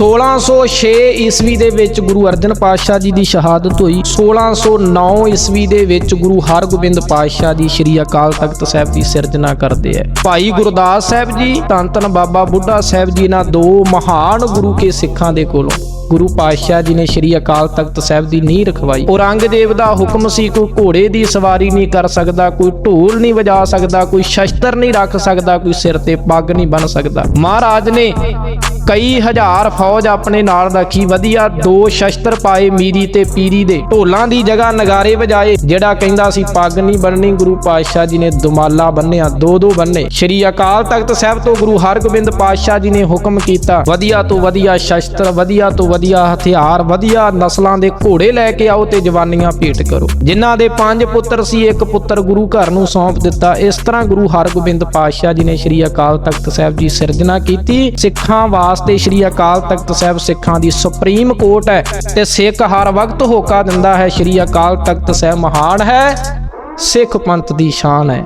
1606 ਈਸਵੀ ਦੇ ਵਿੱਚ ਗੁਰੂ ਅਰਜਨ ਪਾਤਸ਼ਾਹ ਜੀ ਦੀ ਸ਼ਹਾਦਤ ਹੋਈ। 1609 ਈਸਵੀ ਦੇ ਵਿੱਚ ਗੁਰੂ ਹਰਗੋਬਿੰਦ ਪਾਤਸ਼ਾਹ ਜੀ ਸ੍ਰੀ ਅਕਾਲ ਤਖਤ ਸਾਹਿਬ ਦੀ ਸਿਰਜਣਾ ਕਰਦੇ ਹੈ ਭਾਈ ਗੁਰਦਾਸ ਸਾਹਿਬ ਜੀ ਧੰਨ ਧੰਨ ਬਾਬਾ ਬੁੱਢਾ ਸਾਹਿਬ ਜੀ ਨਾਲ ਦੋ ਮਹਾਨ ਗੁਰੂ ਕੇ ਸਿੱਖਾਂ ਦੇ ਕੋਲੋਂ। ਗੁਰੂ ਪਾਤਸ਼ਾਹ ਜੀ ਨੇ ਸ੍ਰੀ ਅਕਾਲ ਤਖਤ ਸਾਹਿਬ ਦੀ ਨੀਂਹ ਰਖਵਾਈ। ਔਰੰਗਜ਼ੇਬ ਦਾ ਹੁਕਮ ਸੀ, ਕੋਈ ਘੋੜੇ ਦੀ ਸਵਾਰੀ ਨਹੀਂ ਕਰ ਸਕਦਾ, ਕੋਈ ਢੋਲ ਨਹੀਂ ਵਜਾ ਸਕਦਾ, ਕੋਈ ਸ਼ਸਤਰ ਨਹੀਂ ਰੱਖ ਸਕਦਾ, ਕੋਈ ਸਿਰ ਤੇ ਪੱਗ ਨਹੀਂ ਬੰਨ ਸਕਦਾ। ਮਹਾਰਾਜ ਨੇ ਕਈ ਹਜ਼ਾਰ ਫੌਜ ਆਪਣੇ ਨਾਲ ਰੱਖੀ, ਵਧੀਆ ਦੋ ਸ਼ਸਤਰ ਪਾਏ ਮੀਰੀ ਤੇ ਪੀਰੀ ਦੇ। ਢੋਲਾਂ ਦੀ ਜਗ੍ਹਾ ਨਗਾਰੇ ਵਜਾਏ, ਜਿਹੜਾ ਕਹਿੰਦਾ ਸੀ ਪੱਗ ਨਹੀਂ ਬੰਨਣੀ ਗੁਰੂ ਪਾਤਸ਼ਾਹ ਜੀ ਨੇ ਦੁਮਾਲਾ ਬੰਨਿਆ ਦੋ ਦੋ ਬੰਨੇ ਸ੍ਰੀ ਅਕਾਲ ਤਖਤ ਸਾਹਿਬ ਤੋਂ ਗੁਰੂ ਹਰਗੋਬਿੰਦ ਪਾਤਸ਼ਾਹ ਜੀ ਨੇ ਹੁਕਮ ਕੀਤਾ, ਵਧੀਆ ਤੋਂ ਵਧੀਆ ਸ਼ਸਤਰ, ਵਧੀਆ ਤੋਂ ਵਧੀਆ ਹਥਿਆਰ, ਵਧੀਆ ਨਸਲਾਂ ਦੇ ਘੋੜੇ ਲੈ ਕੇ ਆਓ ਤੇ ਜਵਾਨੀਆਂ ਭੇਟ ਕਰੋ। ਜਿਨ੍ਹਾਂ ਦੇ ਪੰਜ ਪੁੱਤਰ ਸੀ, ਇੱਕ ਪੁੱਤਰ ਗੁਰੂ ਘਰ ਨੂੰ ਸੌਂਪ ਦਿੱਤਾ। ਇਸ ਤਰ੍ਹਾਂ ਗੁਰੂ ਹਰਗੋਬਿੰਦ ਪਾਤਸ਼ਾਹ ਜੀ ਨੇ ਸ੍ਰੀ ਅਕਾਲ ਤਖਤ ਸਾਹਿਬ ਜੀ ਸਿਰਜਣਾ ਕੀਤੀ। ਸਿੱਖਾਂ ਵਾਸਤੇ ਸ੍ਰੀ ਅਕਾਲ ਤਖਤ ਸਾਹਿਬ ਸਿੱਖਾਂ ਦੀ ਸੁਪਰੀਮ ਕੋਰਟ ਹੈ ਤੇ ਸਿੱਖ ਹਰ ਵਕਤ ਹੋਕਾ ਦਿੰਦਾ ਹੈ। ਸ੍ਰੀ ਅਕਾਲ ਤਖਤ ਸਾਹਿਬ ਮਹਾਨ ਹੈ। ਸਿੱਖ ਪੰਥ ਦੀ ਸ਼ਾਨ ਹੈ।